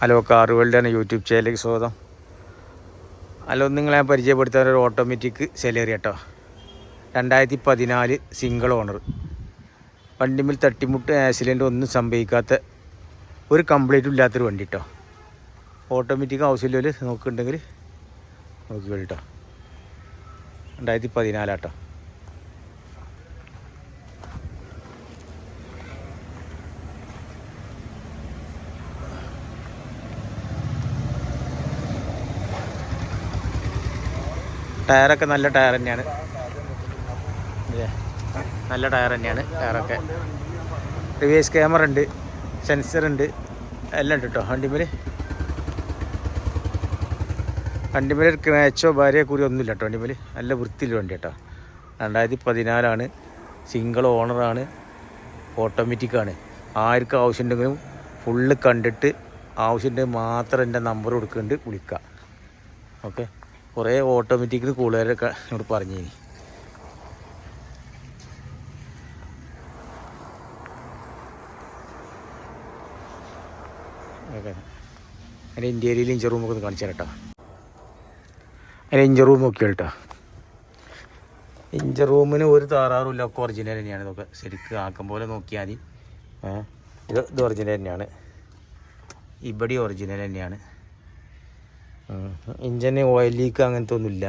Hello car വേൾഡാണ് YouTube ചാനലിലേക്ക് സ്വാഗതം. Hello നിങ്ങളെ ഞാൻ പരിചയപ്പെടുത്താൻ ഒരു ഓട്ടോമാറ്റിക് സെലേറി കേട്ടോ. രണ്ടായിരത്തി പതിനാല് സിംഗിൾ ഓണർ വണ്ടിമിൽ തട്ടിമുട്ട് ആക്സിഡന്റ് ഒന്നും സംഭവിക്കാത്ത ഒരു കംപ്ലൈന്റും ഇല്ലാത്തൊരു വണ്ടി കേട്ടോ. ഓട്ടോമാറ്റിക് ആവശ്യമില്ല നോക്കുന്നുണ്ടെങ്കിൽ നോക്കി കേട്ടോ. രണ്ടായിരത്തി പതിനാലാട്ടോ ടയറൊക്കെ നല്ല ടയർ തന്നെയാണ്. നല്ല ടയർ തന്നെയാണ് ടയറൊക്കെ. റിവേഴ്സ് ക്യാമറ ഉണ്ട് സെൻസർ ഉണ്ട് എല്ലാം ഉണ്ട് കേട്ടോ വണ്ടിമേൽ വണ്ടിമേൽ ക്രാച്ചോ ഭാര്യ കൂടി ഒന്നുമില്ല കേട്ടോ വണ്ടിമേൽ നല്ല വൃത്തിയിൽ വണ്ടി കേട്ടോ രണ്ടായിരത്തി പതിനാലാണ് സിംഗിൾ ഓണറാണ് ഓട്ടോമാറ്റിക്കാണ് ആർക്ക് ആവശ്യമുണ്ടെങ്കിലും ഫുള്ള് കണ്ടിട്ട് ആവശ്യമുണ്ടെങ്കിൽ മാത്രം എന്റെ നമ്പർ കൊടുക്കുന്നുണ്ട് വിളിക്കുക. ഓക്കെ കുറേ ഓട്ടോമാറ്റിക്കിൽ കൂടുതലൊക്കെ എന്നോട് പറഞ്ഞു അതിന്റെ ഇന്ത്യയിൽ ഇഞ്ചർ റൂമൊക്കെ ഒന്ന് കാണിച്ചു തരാം കേട്ടോ അതിന്റെ ഇഞ്ചർ റൂം നോക്കി കേട്ടോ ഇഞ്ചർ റൂമിന് ഒരു താറാറും ഇല്ല ഒക്കെ ഒറിജിനൽ തന്നെയാണ് ഇതൊക്കെ. ശരിക്കും ആക്കം പോലെ നോക്കിയാൽ മതി ഇത് ഇത് ഒറിജിനൽ തന്നെയാണ്. ഇവിടെ ഒറിജിനൽ തന്നെയാണ്. ഇഞ്ചിന് ഓയിൽ ലീക്ക് അങ്ങനത്തെ ഒന്നുമില്ല.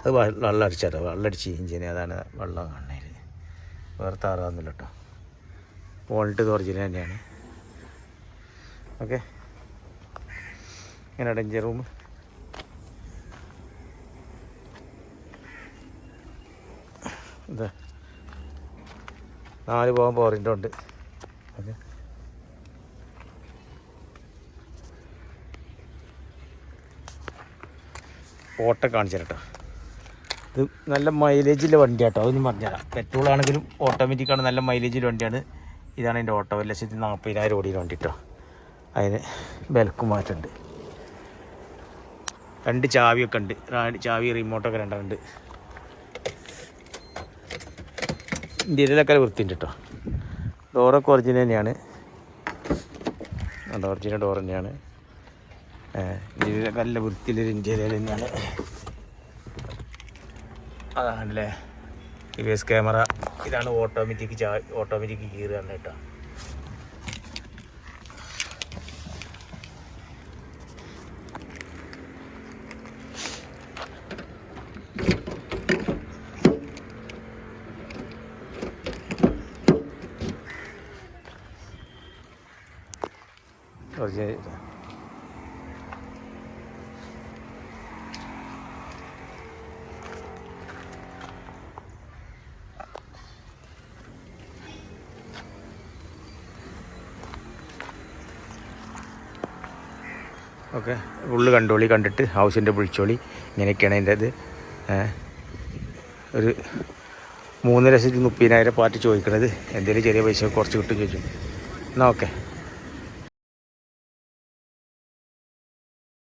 അത് വെള്ളം അടിച്ചാട്ടോ വെള്ളം അടിച്ച് ഇഞ്ചിന്. അതാണ് വെള്ളം കാണുന്നതിൽ വേറെ താറാവുന്നില്ല കേട്ടോ വോൾട്ട് ഒറിജിനൽ തന്നെയാണ്. ഓക്കെ. ഇങ്ങനെ ഇഞ്ചി റൂം. ഇതാ. നാല് പോകാൻ പോറിന്റെ ഉണ്ട് ഓക്കെ. ഓട്ടം കാണിച്ചു ഇത് നല്ല മൈലേജിന്റെ വണ്ടി കേട്ടോ അതൊന്നും പറഞ്ഞുതരാം. പെട്രോൾ ആണെങ്കിലും ഓട്ടോമാറ്റിക് ആണ് നല്ല മൈലേജിന്റെ വണ്ടിയാണ്. ഇതാണ് എന്റെ ഓട്ടോ. ഒരു ലക്ഷത്തി നാൽപ്പതിനായിരം ഓടിയ വണ്ടി കേട്ടോ അതിന് ബെൽക്ക് മാറ്റുണ്ട് രണ്ട് ചാവിയൊക്കെ ഉണ്ട്. ചാവി റിമോട്ടൊക്കെ രണ്ടുണ്ട് ഇന്ത്യയിലൊക്കെ വൃത്തിയുണ്ട് കേട്ടോ. ഡോറൊക്കെ ഒറിജിനൽ തന്നെയാണ്. ഒറിജിനൽ ഡോർ തന്നെയാണ്. നല്ല വൃത്തിയിലൊരു ഇന്ത്യയിൽ തന്നെയാണ്. അതാണല്ലേ? T V S camera. ഇതാണ് ഓട്ടോമാറ്റിക് ചാ ഓട്ടോമാറ്റിക് ഗിയർ തന്നെ കേട്ടോ. ഒറിജിനൽ ഓക്കെ ഉള്ളു കണ്ടോളി കണ്ടിട്ട് ഹൗസിന്റെ വിളിച്ചോളി ഇങ്ങനെയൊക്കെയാണ് അതിന്റെ ഇത്. ഒരു മൂന്ന് ലക്ഷത്തി മുപ്പതിനായിരം പാർട്ടി ചോദിക്കണത്. എന്തെങ്കിലും ചെറിയ പൈസ കുറച്ച് കിട്ടും ചോദിച്ചു. എന്നാൽ ഓക്കെ.